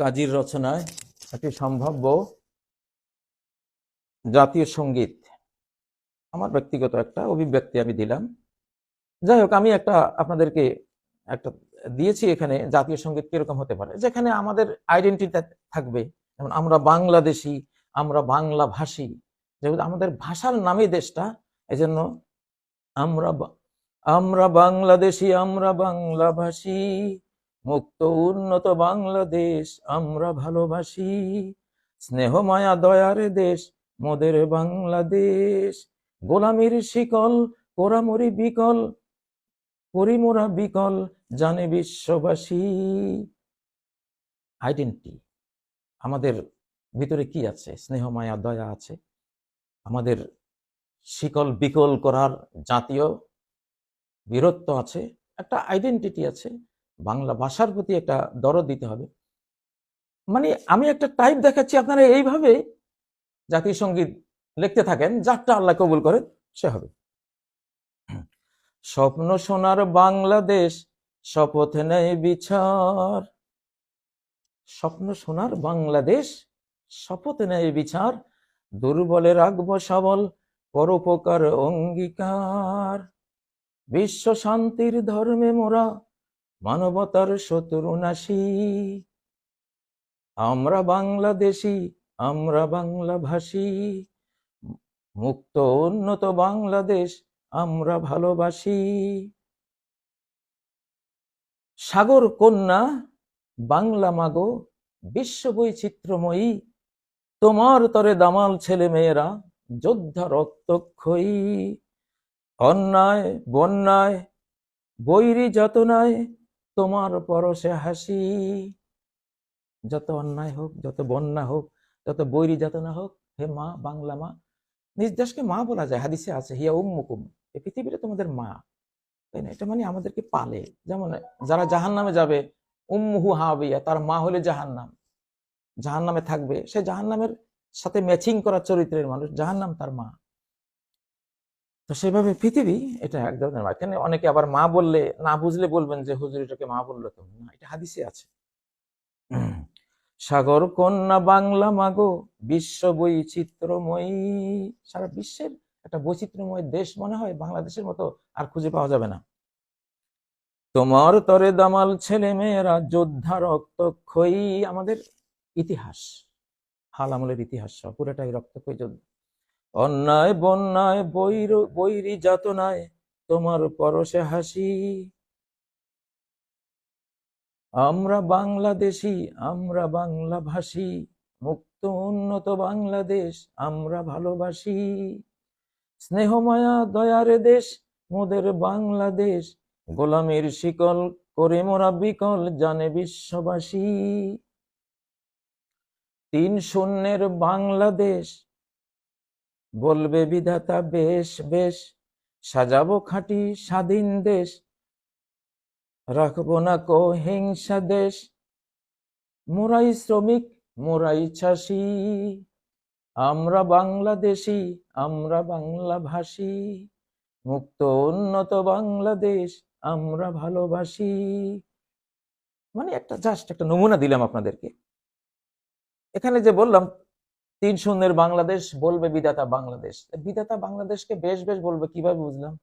কাজীর রচনায় একটি সম্ভাব্য জাতীয় সংগীত। আমার ব্যক্তিগত একটা অভিব্যক্তি আমি দিলাম। যাই হোক, আমি একটা আপনাদেরকে একটা দিয়েছি এখানে জাতীয় সংগীত কীরকম হতে পারে, যেখানে আমাদের আইডেন্টিটি থাকবে। যেমন আমরা বাংলাদেশি, আমরা বাংলা ভাষী যেহেতু আমাদের ভাষার নামে দেশটা, এজন্য আমরা বা- আমরা বাংলাদেশি, আমরা বাংলা ভাষী মুক্ত উন্নত বাংলাদেশ আমরা ভালোবাসি। স্নেহ মায়া দয়ার দেশ, মোদের বাংলাদেশ। গোলামির শিকল, কোরামরি বিকল, করিমোরা বিকল, জানে বিশ্ববাসী। আইডেন্টি আমাদের ভিতরে কি আছে? স্নেহ মায়া দয়া আছে। আমাদের শিকল বিকল করার জাতীয় বীরত্ব আছে। একটা আইডেন্টিটি আছে। বাংলা ভাষার প্রতি একটা দরদ দিতে হবে। মানে আমি একটা টাইপ দেখাচ্ছি, আপনারা এইভাবে জাতীয় সংগীত লিখতে থাকেন, যারটা আল্লাহ কবুল করেন, সে হবে। স্বপ্ন সোনার বাংলাদেশ, শপথ নেয় বিচার। স্বপ্ন সোনার বাংলাদেশ, শপথ নেয় বিচার। দুর্বলে রাখব সবল, পরোপকার অঙ্গীকার। বিশ্ব শান্তির ধর্মে মোরা মানবতার শত্রু নাশী। আমরা বাংলাদেশি, আমরা বাংলা ভাষী মুক্ত, উন্নত বাংলাদেশ আমরা ভালোবাসি। সাগর কন্যা, বাংলা মাগো, বিশ্ব বৈচিত্র্যময়ী। তোমার তরে দামাল ছেলে মেয়েরা, যোদ্ধা রক্তক্ষয়ী। অন্যায়, বন্যায়, বৈরী যাতনায় তোমার পরশে হাসি। যত অন্যায় হোক, যত বন্যা হোক, যত বৈরী যাতনা হোক, হে মা, বাংলা মা, নিজ দেশকে মা বলা যায়, হাদিসে আছে, হিয়া উম্মুকুম এই পৃথিবীটা তোমাদের মা। তাই না? এটা মানে আমাদেরকে পালে। যেমন যারা জাহান নামে যাবে, উম্মুহু হাবিয়া, তার মা হলে জাহান নাম জাহান নামে থাকবে, সে জাহান নামের সাথে ম্যাচিং করা চরিত্রের মানুষ জাহান নাম তার মা। তো সেভাবে পৃথিবী, এটা এক ধরনের মা অনেকে আবার মা বললে, না বুঝলে বলবেন যে, হুজুর, এটাকে মা বলল তো না, এটা হাদিসে আছে। সাগর কন্যা বাংলা মাগো, বিশ্ব বৈচিত্র্যময়ী। সারা বিশ্বের একটা বৈচিত্র্যময় দেশ মনে হয়, বাংলাদেশের মতো আর খুঁজে পাওয়া যাবে না। তোমার তরে দামাল ছেলে মেয়েরা যোদ্ধা রক্তক্ষয়ী। আমাদের ইতিহাস, হাল আমলের ইতিহাস সব পুরোটাই রক্তক্ষয়ী যোদ্ধা। অন্যায়, বন্যায়, বৈর বৈরী যাতনায় তোমার পরশে হাসি। আমরা বাংলাদেশি, আমরা বাংলা ভাষী মুক্ত, উন্নত বাংলাদেশ, আমরা ভালোবাসি। স্নেহ মায়া দয়ারে দেশ, মোদের বাংলাদেশ, গোলামের শিকল করে মোরা বিকল, জানে বিশ্ববাসী। তিন শূন্যের বাংলাদেশ বলবে বিধাতা, বেশ বেশ, সাজাবো খাঁটি স্বাধীন দেশ, রাখব না কো হিংসা দেশ, মোরাই শ্রমিক, মোরাই চাষি, আমরা বাংলাদেশি, আমরা বাংলা ভাষী, মুক্ত উন্নত বাংলাদেশ, আমরা ভালোবাসি। মানে একটা, জাস্ট একটা নমুনা দিলাম আপনাদেরকে। এখানে যে বললাম তিন শূন্যের বাংলাদেশ বলবে বিধাতা বাংলাদেশ। বিধাতা বাংলাদেশকে বেশ বেশ বলবে, কীভাবে বুঝলাম?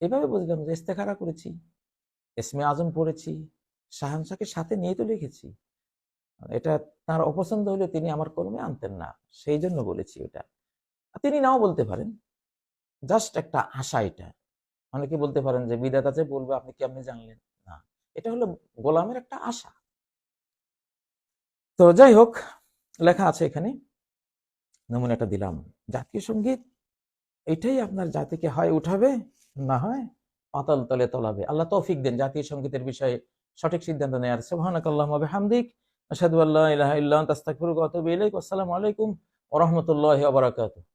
এভাবে বুঝলাম যে ইস্তেখারা করেছি এসমে আজম পড়েছি শাহানশাকে সাথে নিয়ে তো লিখেছি। এটা তার অপছন্দ হলে তিনি আমার কলমে আনতেন না, সেই জন্য বলেছি এটা। তিনি নাও বলতে পারেন, জাস্ট একটা আশা এটা। অনেকে বলতে পারেন যে বিধাতা যে বলবে, আপনি কি আপনি জানলেন? না, এটা হলো গোলামের একটা আশা। তো যাই হোক, লেখা আছে এখানে। নমুনা একটা দিলাম। জাতীয় সংগীত, এটাই আপনার জাতিকে হয় উঠাবে, না হয় পাতল তলে তলাবে। আল্লাহ তৌফিক দেন জাতীয় সঙ্গীতের বিষয়ে সঠিক সিদ্ধান্ত নেয়ার। সুবহানাকাল্লাহুম্মা হামদিক আসাদুল্লাহ ইল্লাহ আসসালামু আলাইকুম ওরহমতুল্লাহ বারাকাতুহু।